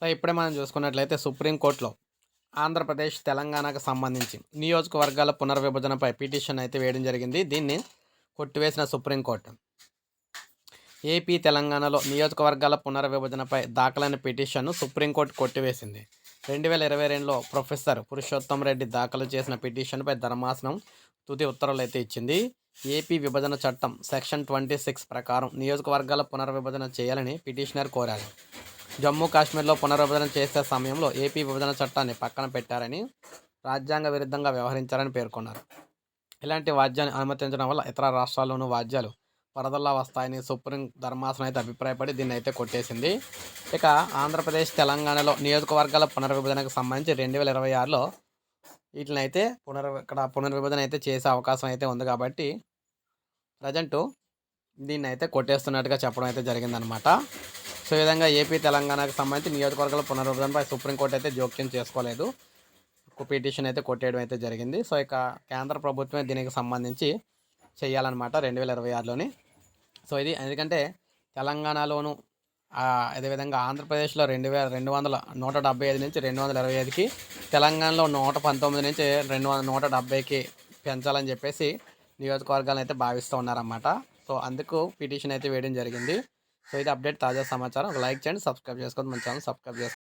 So ఇప్పుడే మనం చూసుకున్నట్లయితే సుప్రీంకోర్టులో ఆంధ్రప్రదేశ్ తెలంగాణకు సంబంధించి నియోజకవర్గాల పునర్విభజనపై పిటిషన్ అయితే వేయడం జరిగింది. దీన్ని కొట్టివేసిన సుప్రీంకోర్టు ఏపీ తెలంగాణలో నియోజకవర్గాల పునర్విభజనపై దాఖలైన పిటిషన్ను సుప్రీంకోర్టు కొట్టివేసింది. రెండు వేల ఇరవై రెండులో ప్రొఫెసర్ పురుషోత్తం రెడ్డి దాఖలు చేసిన పిటిషన్పై ధర్మాసనం తుది ఉత్తర్వులు అయితే ఇచ్చింది. ఏపీ విభజన చట్టం సెక్షన్ ట్వంటీ సిక్స్ ప్రకారం నియోజకవర్గాల పునర్విభజన చేయాలని పిటిషనర్ కోరారు. జమ్మూ కాశ్మీర్లో పునర్విభజన చేసే సమయంలో ఏపీ విభజన చట్టాన్ని పక్కన పెట్టారని రాజ్యాంగ విరుద్ధంగా వ్యవహరించారని పేర్కొన్నారు. ఇలాంటి వాద్యాన్ని అనుమతించడం వల్ల ఇతర రాష్ట్రాల్లోనూ వాద్యాలు వరదల్లా వస్తాయని సుప్రీం ధర్మాసనం అయితే అభిప్రాయపడి దీన్ని అయితే కొట్టేసింది. ఇక ఆంధ్రప్రదేశ్ తెలంగాణలో నియోజకవర్గాల పునర్విభజనకు సంబంధించి రెండు వేల ఇరవై ఆరులో వీటిని అయితే పునర్ ఇక్కడ పునర్విభజన అయితే చేసే అవకాశం అయితే ఉంది కాబట్టి ప్రజెంటు దీన్ని అయితే కొట్టేస్తున్నట్టుగా చెప్పడం అయితే జరిగిందనమాట సో ఈ విధంగా ఏపీ తెలంగాణకు సంబంధించి నియోజకవర్గాల పునర్విభజనపై సుప్రీంకోర్టు అయితే జోక్యం చేసుకోలేదు. పిటిషన్ అయితే కొట్టేయడం అయితే జరిగింది. సో ఇక కేంద్ర ప్రభుత్వమే దీనికి సంబంధించి చేయాలన్నమాట రెండు వేల ఇరవై ఆరులోని. సో ఇది ఎందుకంటే తెలంగాణలోను అదేవిధంగా ఆంధ్రప్రదేశ్లో రెండు వేల రెండు వందల నూట డెబ్బై ఐదు నుంచి రెండు వందల ఇరవై ఐదుకి తెలంగాణలో నూట పంతొమ్మిది నుంచి రెండు వందల నూట డెబ్బైకి పెంచాలని చెప్పేసి నియోజకవర్గాలను అయితే భావిస్తూ ఉన్నారన్నమాట. సో అందుకు పిటిషన్ అయితే వేయడం జరిగింది. సో ఇది అప్డేట్ తాజా సమాచారం ఒక లైక్ చేయండి సబ్స్క్రైబ్ చేసుకోండి మన ఛానల్ సబ్స్క్రైబ్ చేసుకోండి